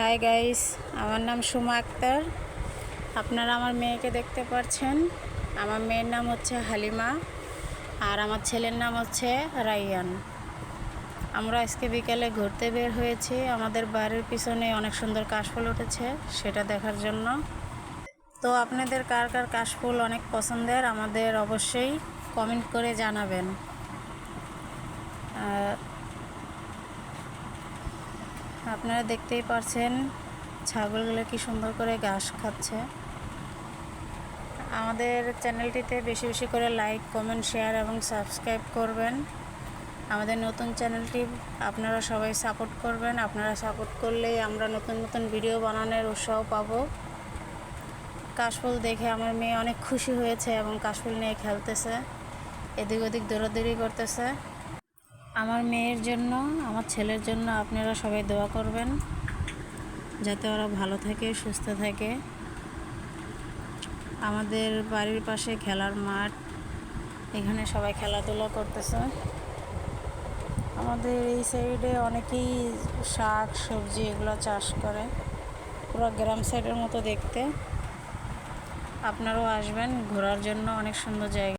Hi guys আমার নাম সুমা আক্তার। আপনারা আমার মেয়েকে দেখতে পাচ্ছেন। আমার মেয়ের নাম হচ্ছে হালিমা আর আমার ছেলের নাম হচ্ছে রাইয়ান। আমরা আজকে বিকালে ঘুরতে বের হয়েছি। আমাদের বাড়ির পিছনে অনেক সুন্দর কাশফুল উঠেছে, সেটা দেখার জন্য। তো আপনাদের কার কার কাশফুল অনেক পছন্দের, আমাদের অবশ্যই কমেন্ট করে জানাবেন। আপনারা দেখতেই পারছেন ছাগলগুলো কি সুন্দর করে ঘাস খাচ্ছে। আমাদের চ্যানেলটিতে বেশি বেশি করে লাইক, কমেন্ট, শেয়ার এবং সাবস্ক্রাইব করবেন। আমাদের নতুন চ্যানেলটি আপনারা সবাই সাপোর্ট করবেন। আপনারা সাপোর্ট করলেই আমরা নতুন নতুন ভিডিও বানানোর উৎসাহ পাবো। কাশফুল দেখে আমার মেয়ে অনেক খুশি হয়েছে এবং কাশফুল নিয়ে খেলতেছে। এদিক ওদিক দৌড়াদৌড়ি করতেছে। আমার মেয়ের জন্য, আমার ছেলের জন্য আপনারা সবাই দোয়া করবেন, যাতে ওরা ভালো থাকে, সুস্থ থাকে। আমাদের বাড়ির পাশে খেলার মাঠ, এখানে সবাই খেলাধুলা করতেছে। আমাদের এই সাইডে অনেকেই শাক, সবজি এগুলো চাষ করে, পুরো গ্রাম সাইডের মতো দেখতে। আপনারাও আসবেন, ঘোরার জন্য অনেক সুন্দর জায়গা।